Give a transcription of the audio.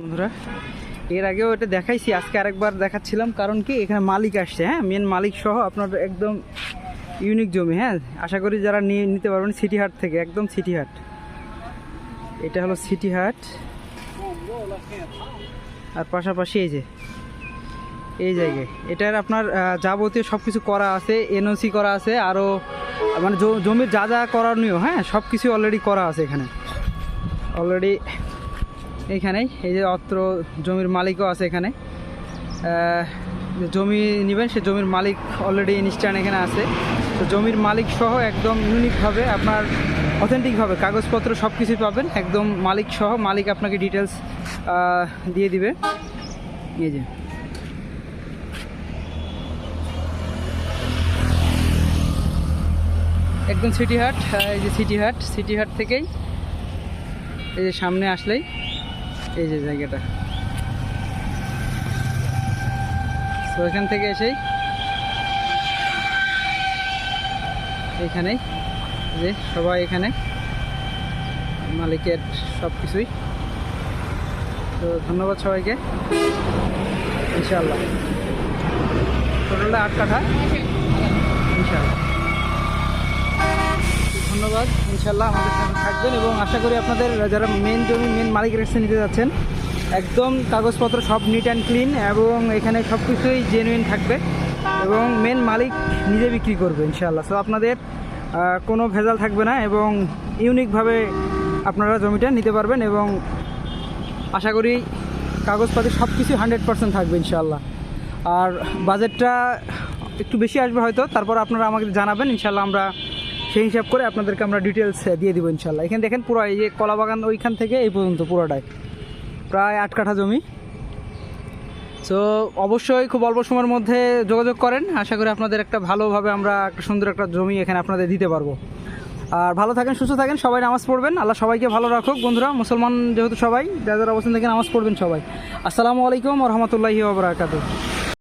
বন্ধুরা, এর আগেও এটা দেখাইছি, আজকে আরেকবার দেখাচ্ছিলাম, কারণ কি এখানে মালিক আসছে হ্যাঁ? মেন মালিক সহ আপনার একদম ইউনিক জমি হ্যাঁ? আশা করি যারা নিয়ে নিতে পারবেন সিটি হাট থেকে, একদম সিটি হাট এটা হলো সিটি হাট আর পাশাপাশি এই যে, এই জায়গায়। এটার আপনার যাবতীয় সব কিছু করা আছে এনওসি করা আছে আরও মানে জমির যা যা করণীয় হ্যাঁ? সব কিছু অলরেডি করা আছে এখানে। অলরেডি এইখানেই এই যে অত্র জমির মালিকও আছে এখানে। জমি নেবেন, সে জমির মালিক অলরেডি ইনস্ট্যান্ট এখানে আছে। তো জমির মালিক সহ একদম ইউনিকভাবে আপনার অথেন্টিকভাবে কাগজপত্র সব কিছুই পাবেন। একদম মালিক সহ মালিক আপনাকে ডিটেলস দিয়ে দিবে। এই যে। একদম সিটি হাট এই যে সিটি হাট সিটি হাট থেকেই এই যে সামনে আসলেই। এই যে জায়গাটা। তো এখান থেকে এসেই এইখানেই যে সবাই এখানে মালিকের সব কিছুই তো ধন্যবাদ সবাইকে। ইনশাআল্লাহ। টোটালটা আট কাঠা? ইনশাআল্লাহ। ধন্যবাদ। ইনশাল্লাহ আমাদের সাথে থাকবেন এবং আশা করি আপনাদের যারা মেন জমি মেন মালিকের কাছে নিতে যাচ্ছেন, একদম কাগজপত্র সব নিট অ্যান্ড ক্লিন এবং এখানে সব কিছুই জেনুইন থাকবে এবং মেন মালিক নিজে বিক্রি করবে ইনশাল্লাহ সো আপনাদের কোনো ভেজাল থাকবে না এবং ইউনিকভাবে আপনারা জমিটা নিতে পারবেন এবং আশা করি কাগজপাতি সব কিছু হান্ড্রেড পার্সেন্ট থাকবে ইনশাল্লাহ আর বাজেটটা একটু বেশি আসবে হয়তো, তারপর আপনারা আমাকে জানাবেন ইনশাল্লাহ আমরা সেই হিসাব করে আপনাদেরকে আমরা ডিটেলস দিয়ে দিব ইনশাল্লাহ এখানে দেখেন পুরো এই যে কলা বাগান ওইখান থেকে এই পর্যন্ত পুরোটাই। প্রায় আট কাঠা জমি। সো অবশ্যই খুব অল্প সময়ের মধ্যে যোগাযোগ করেন। আশা করি আপনাদের একটা ভালোভাবে আমরা একটা সুন্দর একটা জমি এখানে আপনাদের দিতে পারব। আর ভালো থাকেন, সুস্থ থাকেন, সবাই নামাজ পড়বেন। আল্লাহ সবাইকে ভালো রাখুক। বন্ধুরা, মুসলমান যেহেতু সবাই, যারা অবস্থান থেকে নামাজ পড়বেন সবাই। আসসালামু আলাইকুম রহমতুল্লাহি ওবরাকাতু